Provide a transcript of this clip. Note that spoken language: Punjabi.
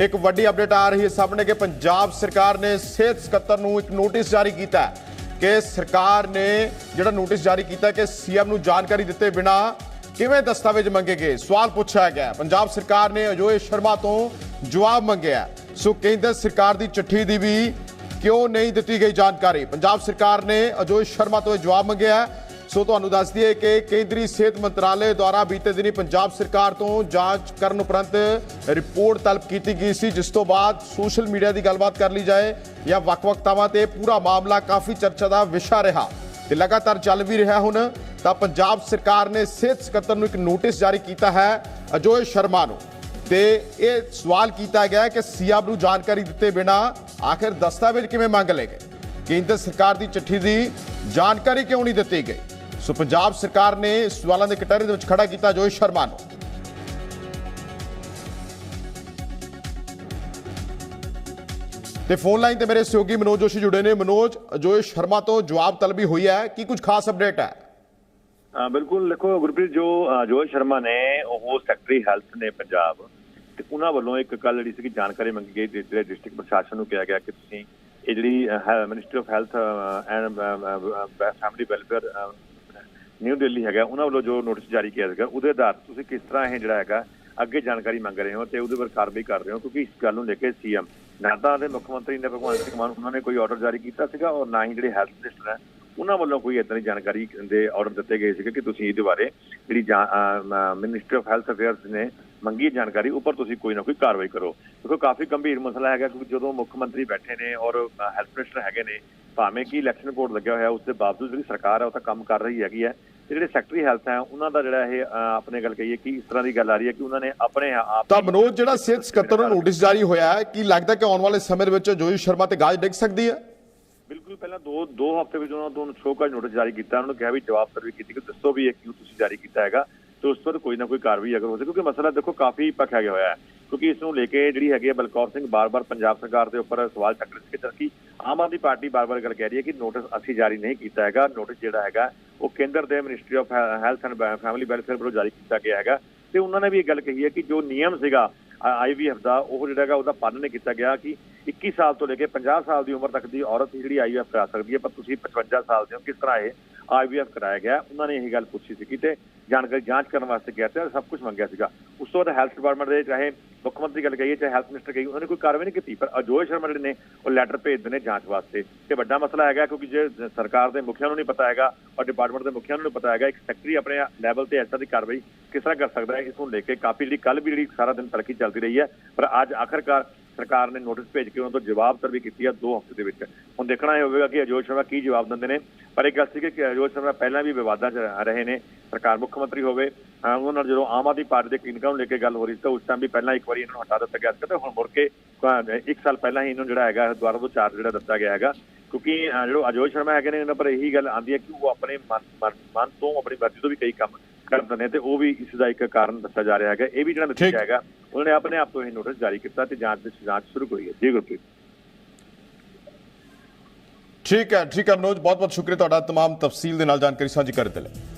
ਇੱਕ ਵੱਡੀ ਅਪਡੇਟ ਆ ਰਹੀ ਹੈ ਸਾਹਮਣੇ ਕਿ ਪੰਜਾਬ ਸਰਕਾਰ ਨੇ ਸਿਹਤ ਸਕੱਤਰ ਨੂੰ ਇੱਕ ਨੋਟਿਸ ਜਾਰੀ ਕੀਤਾ ਹੈ ਕਿ ਸਰਕਾਰ ਨੇ ਜਿਹੜਾ ਨੋਟਿਸ ਜਾਰੀ ਕੀਤਾ ਕਿ ਸੀਐਮ ਨੂੰ ਜਾਣਕਾਰੀ ਦਿੱਤੇ ਬਿਨਾ ਕਿਵੇਂ ਦਸਤਾਵੇਜ਼ ਮੰਗੇ ਗਏ? ਸਵਾਲ ਪੁੱਛਿਆ ਗਿਆ ਪੰਜਾਬ ਸਰਕਾਰ ਨੇ ਅਜੋਏ ਸ਼ਰਮਾ ਤੋਂ ਜਵਾਬ ਮੰਗਿਆ ਸੋ ਕੇਂਦਰ ਸਰਕਾਰ ਦੀ ਚਿੱਠੀ ਦੀ ਵੀ ਕਿਉਂ ਨਹੀਂ ਦਿੱਤੀ ਗਈ ਜਾਣਕਾਰੀ? ਪੰਜਾਬ ਸਰਕਾਰ ਨੇ ਅਜੋਏ ਸ਼ਰਮਾ ਤੋਂ ਇਹ ਜਵਾਬ ਮੰਗਿਆ ਸੋ ਤੁਹਾਨੂੰ ਦੱਸ ਦਈਏ ਕਿ ਕੇਂਦਰੀ ਸਿਹਤ ਮੰਤਰਾਲੇ ਦੁਆਰਾ ਬੀਤੇ ਦਿਨੀ ਪੰਜਾਬ ਸਰਕਾਰ ਤੋਂ ਜਾਂਚ ਕਰਨ ਉਪਰੰਤ ਰਿਪੋਰਟ ਤਲਬ ਕੀਤੀ ਗਈ ਸੀ, ਜਿਸ ਤੋਂ ਬਾਅਦ ਸੋਸ਼ਲ ਮੀਡੀਆ ਦੀ ਗੱਲਬਾਤ ਕਰ ਲਈ ਜਾਏ ਜਾਂ ਵੱਖ-ਵੱਖ ਥਾਵਾਂ ਤੇ ਪੂਰਾ ਮਾਮਲਾ ਕਾਫੀ ਚਰਚਾ ਦਾ ਵਿਸ਼ਾ ਰਿਹਾ ਤੇ ਲਗਾਤਾਰ ਚੱਲ ਵੀ ਰਿਹਾ ਹੁਣ, ਤਾਂ ਪੰਜਾਬ ਸਰਕਾਰ ਨੇ ਸਿਹਤ ਸਕੱਤਰ ਨੂੰ ਇੱਕ ਨੋਟਿਸ ਜਾਰੀ ਕੀਤਾ ਹੈ ਅਜੋਏ ਸ਼ਰਮਾ ਨੂੰ ਤੇ ਇਹ ਸਵਾਲ ਕੀਤਾ ਗਿਆ ਹੈ ਕਿ ਸੀਐਮ ਨੂੰ ਜਾਣਕਾਰੀ ਦਿੱਤੇ ਬਿਨਾ ਆਖਿਰ ਦਸਤਾਵੇਜ਼ ਕਿਵੇਂ ਮੰਗ ਲਏ ਗਏ? ਕੇਂਦਰ ਸਰਕਾਰ ਦੀ ਚਿੱਠੀ ਦੀ ਜਾਣਕਾਰੀ ਕਿਉਂ ਨਹੀਂ ਦਿੱਤੀ ਗਈ? ਸੋ ਪੰਜਾਬ ਸਰਕਾਰ ਨੇ ਸਵਾਲਾਂ ਦੇ ਕਟਹਿਰੇ ਦੇ ਵਿੱਚ ਖੜਾ ਕੀਤਾ ਅਜੋਏ ਸ਼ਰਮਾ ਨੂੰ। ਤੇ ਫੋਨ ਲਾਈਨ ਤੇ ਮੇਰੇ ਸਹਿਯੋਗੀ ਮਨੋਜ ਜੋਸ਼ੀ ਜੁੜੇ ਨੇ। ਮਨੋਜ ਅਜੋਏ ਸ਼ਰਮਾ ਤੋਂ ਜਵਾਬ ਤਲਬੀ ਹੋਈ ਹੈ। ਕੀ ਕੁਝ ਖਾਸ ਅਪਡੇਟ ਹੈ? ਬਿਲਕੁਲ ਦੇਖੋ ਗੁਰਪ੍ਰੀਤ, ਜੋ ਜੋਸ਼ ਸ਼ਰਮਾ ਨੇ, ਉਹ ਸੈਕਟਰੀ ਹੈਲਥ ਨੇ ਪੰਜਾਬ। ਤੇ ਉਹਨਾਂ ਵੱਲੋਂ ਇੱਕ ਕੱਲ ਜਿਹੜੀ ਸੀ ਜਾਣਕਾਰੀ ਮੰਗੀ ਗਈ ਜਿਹੜੇ ਡਿਸਟ੍ਰਿਕਟ ਪ੍ਰਸ਼ਾਸਨ ਨੂੰ ਕਿਹਾ ਗਿਆ ਕਿ ਤੁਸੀਂ ਇਹ ਜਿਹੜੀ ministry of health and family welfare New Delhi ਹੈਗਾ, ਉਹਨਾਂ ਵੱਲੋਂ ਜੋ ਨੋਟਿਸ ਜਾਰੀ ਕੀਤਾ ਸੀਗਾ, ਉਹਦੇ ਆਧਾਰ ਤੁਸੀਂ ਕਿਸ ਤਰ੍ਹਾਂ ਇਹ ਜਿਹੜਾ ਹੈਗਾ, ਅੱਗੇ ਜਾਣਕਾਰੀ ਮੰਗ ਰਹੇ ਹੋ ਤੇ ਉਹਦੇ ਉੱਪਰ ਕਾਰਵਾਈ ਕਰ ਰਹੇ ਹੋ? ਕਿਉਂਕਿ ਇਸ ਗੱਲ ਨੂੰ ਲੈ ਕੇ ਸੀਐਮ ਨਾਤਾ ਦੇ ਮੁੱਖ ਮੰਤਰੀ ਨੇ ਭਗਵੰਤ ਸਿੰਘ ਮਾਨ, ਉਹਨਾਂ ਨੇ ਕੋਈ ਆਰਡਰ ਜਾਰੀ ਕੀਤਾ ਸੀਗਾ ਔਰ ਨਾ ਹੀ ਜਿਹੜੇ ਹੈਲਥ ਮਿਨਿਸਟਰ ਹੈ, ਉਹਨਾਂ ਵੱਲੋਂ ਕੋਈ ਇਦਾਂ ਦੀ ਜਾਣਕਾਰੀ ਦੇ ਆਰਡਰ ਦਿੱਤੇ ਗਏ ਸੀਗੇ ਕਿ ਤੁਸੀਂ ਇਹਦੇ ਬਾਰੇ ਜਿਹੜੀ ਮਿਨਿਸਟਰੀ ਆਫ ਹੈਲਥ ਅਫੇਅਰਸ ਨੇ ਮੰਗੀ ਜਾਣਕਾਰੀ, ਉੱਪਰ ਤੁਸੀਂ ਕੋਈ ਨਾ ਕੋਈ ਕਾਰਵਾਈ ਕਰੋ। ਕਿਉਂਕਿ ਕਾਫੀ ਗੰਭੀਰ ਮਸਲਾ ਹੈਗਾ, ਕਿਉਂਕਿ ਜਦੋਂ ਮੁੱਖ ਮੰਤਰੀ ਬੈਠੇ ਨੇ ਔਰ ਹੈਲਥ ਮਿਨਿਸਟਰ ਹੈਗੇ ਨੇ ਭਾਵੇਂ ਕਿ ਇਲੈਕਸ਼ਨ ਕੋਡ ਲੱਗਿਆ ਹੋਇਆ ਉਸ ਦੇ ਬਾਵਜੂਦ ਜਿਹੜੀ ਸਰਕਾਰ ਹੈ ਉਹ ਤਾਂ ਕੰਮ ਕਰ ਰਹੀ ਹੈਗੀ ਹੈ। ਤੇ ਜਿਹੜੇ ਸੈਕਟਰੀ ਹੈਲਥ ਹੈ ਉਹਨਾਂ ਦਾ ਜਿਹੜਾ ਇਹ ਆਪਣੇ ਗੱਲ ਕਹੀਏ ਕਿ ਇਸ ਤਰ੍ਹਾਂ ਦੀ ਗੱਲ ਆ ਰਹੀ ਹੈ ਕਿ ਉਹਨਾਂ ਨੇ ਆਪਣੇ ਆਪ ਤਾਂ ਮਨੋਜ ਜਿਹੜਾ ਸਿਹਤ ਸਕੱਤਰ ਨੂੰ ਨੋਟਿਸ ਜਾਰੀ ਹੋਇਆ ਹੈ ਕੀ ਲੱਗਦਾ ਕਿ ਆਉਣ ਵਾਲੇ ਸਮੇਂ ਦੇ ਵਿੱਚ ਅਜੋਏ ਸ਼ਰਮਾ ਤੇ ਗਾਜ ਡਿੱਗ ਸਕਦੀ ਹੈ? ਬਿਲਕੁਲ ਪਹਿਲਾਂ ਦੋ ਦੋ ਹਫ਼ਤੇ ਵਿੱਚ ਉਹਨਾਂ ਤੋਂ ਸ਼ੋਕਾਜ ਨੋਟਿਸ ਜਾਰੀ ਕੀਤਾ। ਉਹਨਾਂ ਨੂੰ ਕਿਹਾ ਵੀ ਜਵਾਬ ਸਰਵੀ ਕੀਤੀ ਕਿ ਦੱਸੋ ਵੀ ਇਹ ਕਿਉਂ ਤੁਸੀਂ ਜਾਰੀ ਕੀਤਾ ਹੈਗਾ। ਤੇ ਉਸ ਪਰ ਕੋਈ ਨਾ ਕੋਈ ਕਾਰਵਾਈ ਅਗਰ ਹੋ ਸਕੇ ਕਿਉਂਕਿ ਮਸਲਾ ਦੇਖੋ ਕਾਫੀ ਪੱਖਿਆ ਗਿਆ ਹੋਇਆ ਹੈ। ਕਿਉਂਕਿ ਇਸ ਨੂੰ ਲੈ ਕੇ ਜਿਹੜੀ ਹੈਗੀ ਹੈ ਬਲਕੌਰ ਸਿੰਘ ਬਾਰ-ਬਾਰ ਪੰਜਾਬ ਸਰਕਾਰ ਦੇ ਉੱਪਰ ਸਵਾਲ ਚੱਕ ਰਹੇ ਸੀ ਕਿ ਆਮ ਆਦਮੀ ਪਾਰਟੀ ਬਾਰ-ਬਾਰ ਗੱਲ ਕਹਿ ਰਹੀ ਹੈ ਕਿ ਨੋਟਿਸ ਅਸੀਂ ਜਾਰੀ ਨਹੀਂ ਕੀਤਾ ਹੈਗਾ। ਨੋਟਿਸ ਜਿਹੜਾ ਹੈਗਾ, ਉਹ ਕੇਂਦਰ ਦੇ ministry of health and family welfare ਵੱਲੋਂ ਜਾਰੀ ਕੀਤਾ ਗਿਆ ਹੈਗਾ। ਤੇ ਉਹਨਾਂ ਨੇ ਵੀ ਇਹ ਗੱਲ ਕਹੀ ਹੈ ਕਿ ਜੋ ਨਿਯਮ ਸੀਗਾ ਆਈਵੀਐਫ ਦਾ, ਉਹ ਜਿਹੜਾ ਹੈਗਾ, ਉਹਦਾ ਪਾਲਣ ਨਹੀਂ ਕੀਤਾ ਗਿਆ ਕਿ 21 ਸਾਲ ਤੋਂ ਲੈ ਕੇ 50 ਸਾਲ ਦੀ ਉਮਰ ਤੱਕ ਦੀ ਔਰਤ ਜਿਹੜੀ ਆਈਵੀਐਫ ਕਰਾ ਸਕਦੀ ਹੈ, ਪਰ ਤੁਸੀਂ 55 ਸਾਲ ਦੇ ਹੋ, ਕਿਸ ਤਰ੍ਹਾਂ ਇਹ ਆਈਵੀਐਫ ਕਰਾਇਆ ਗਿਆ? ਉਹਨਾਂ ਨੇ ਇਹ ਗੱਲ ਪੁੱਛੀ ਸੀ ਤੇ ਜਾਣਕਾਰੀ ਜਾਂਚ ਕਰਨ ਵਾਸਤੇ ਗਿਆ ਸੀ ਸਭ ਕੁਝ ਮੰਗਿਆ ਸੀਗਾ। ਉਸ ਤੋਂ ਬਾਅਦ ਹੈਲਥ ਡਿਪਾਰਟਮੈਂਟ ਦੇ ਚਾਹੇ ਮੁੱਖ ਮੰਤਰੀ ਗੱਲ ਕਹੀਏ, ਚਾਹੇ ਹੈਲਥ ਮਿਨਿਸਟਰ ਕਹੀਏ, ਉਹਨਾਂ ਨੇ ਕੋਈ ਕਾਰਵਾਈ ਨਹੀਂ ਕੀਤੀ, ਪਰ ਅਜੋਏ ਸ਼ਰਮਾ ਜਿਹੜੇ ਨੇ, ਉਹ ਲੈਟਰ ਭੇਜਦੇ ਨੇ ਜਾਂਚ ਵਾਸਤੇ। ਤੇ ਵੱਡਾ ਮਸਲਾ ਹੈਗਾ, ਕਿਉਂਕਿ ਜੇ ਸਰਕਾਰ ਦੇ ਮੁਖੀਆਂ ਨੂੰ ਨਹੀਂ ਪਤਾ ਹੈਗਾ, ਔਰ ਡਿਪਾਰਟਮੈਂਟ ਦੇ ਮੁਖੀਆਂ ਨੂੰ ਨਹੀਂ ਪਤਾ ਹੈਗਾ, ਇੱਕ ਸੈਕਟਰੀ ਆਪਣੇ ਲੈਵਲ ਤੇ ਐਸਾ ਦੀ ਕਾਰਵਾਈ ਕਿਸ ਤਰ੍ਹਾਂ ਕਰ ਸਕਦਾ ਹੈ, ਇਸ ਨੂੰ ਲੈ ਕੇ ਕਾਫੀ ਜਿਹੜੀ ਕੱਲ ਵੀ ਜਿਹੜੀ ਸਾਰਾ ਦਿਨ ਤਰੱਕੀ ਚੱਲਦੀ ਰਹੀ ਹੈ, ਪਰ ਅੱਜ ਆਖਰਕਾਰ ਸਰਕਾਰ ਨੇ ਨੋਟਿਸ ਭੇਜ ਕੇ ਉਹਨਾਂ ਤੋਂ ਜਵਾਬ ਤਰ ਕੀਤੀ ਹੈ 2 ਹਫ਼ਤੇ ਦੇ ਵਿੱਚ। ਹੁਣ ਦੇਖਣਾ ਇਹ ਹੋਵੇਗਾ ਕਿ ਅਜੋਤ ਸ਼ਰਮਾ ਕੀ ਜਵਾਬ ਦਿੰਦੇ ਨੇ। ਪਰ ਇੱਕ ਗੱਲ ਸੀ ਕਿ ਅਜੋਤ ਸ਼ਰਮਾ ਪਹਿਲਾਂ ਵੀ ਵਿਵਾਦਾਂ 'ਚ ਰਹੇ ਨੇ, ਸਰਕਾਰ ਮੁੱਖ ਮੰਤਰੀ ਹੋਵੇ ਉਹਨਾਂ ਨਾਲ ਜਦੋਂ ਆਮ ਆਦਮੀ ਪਾਰਟੀ ਦੇ ਕਲੀਨਿਕਾਂ ਨੂੰ ਲੈ ਕੇ ਗੱਲ ਹੋ ਰਹੀ ਸੀ ਤਾਂ ਉਸ ਟਾਈਮ ਵੀ ਪਹਿਲਾਂ ਇੱਕ ਵਾਰੀ ਇਹਨਾਂ ਨੂੰ ਹਟਾ ਦਿੱਤਾ ਗਿਆ ਸੀ ਤੇ ਹੁਣ ਮੁੜ ਕੇ ਇੱਕ ਸਾਲ ਪਹਿਲਾਂ ਹੀ ਇਹਨਾਂ ਨੂੰ ਜਿਹੜਾ ਹੈਗਾ ਦੁਬਾਰਾ ਤੋਂ ਚਾਰਜ ਜਿਹੜਾ ਦਿੱਤਾ ਗਿਆ ਹੈਗਾ। ਕਿਉਂਕਿ, ਅਹ, ਜਿਹੜਾ ਅਜੋਤ ਸ਼ਰਮਾ ਹੈਗੇ ਨੇ, ਇਹਨਾਂ ਪਰ ਇਹੀ ਗੱਲ ਆਉਂਦੀ ਹੈ ਕਿ ਉਹ ਆਪਣੇ ਮਨ, ਮਨ- ਮਨ ਤੋਂ, ਆਪਣੀ ਮਰਜ਼ੀ ਤੋਂ ਵੀ ਕਈ ਕੰਮ ਕਰਦੇ ਨੇ ਤੇ ਉਹ ਵੀ ਇਸ ਦਾ ਇੱਕ ਕਾਰਨ ਦੱਸਿਆ ਜਾ ਰਿਹਾ ਹੈਗਾ ਇਹ ਵੀ ਜਿਹੜਾ ਠੀਕ। ਨਤੀਜਾ ਹੈਗਾ ਉਹਨਾਂ ਨੇ ਆਪਣੇ ਆਪ ਤੋਂ ਇਹ ਨੋਟਿਸ ਜਾਰੀ ਕੀਤਾ ਤੇ ਜਾਂਚ ਦੀ ਜਾਂਚ ਸ਼ੁਰੂ ਹੋਈ ਹੈ ਜੀ ਗੁਰਪ੍ਰੀਤ ਠੀਕ ਹੈ ਠੀਕ ਹੈ ਮਨੋਜ ਬਹੁਤ ਬਹੁਤ ਸ਼ੁਕਰੀਆ ਤੁਹਾਡਾ तमाम ਤਫਸੀਲ ਦੇ ਨਾਲ ਜਾਣਕਾਰੀ ਸਾਂਝੀ ਕਰਨ ਦੇ ਲਈ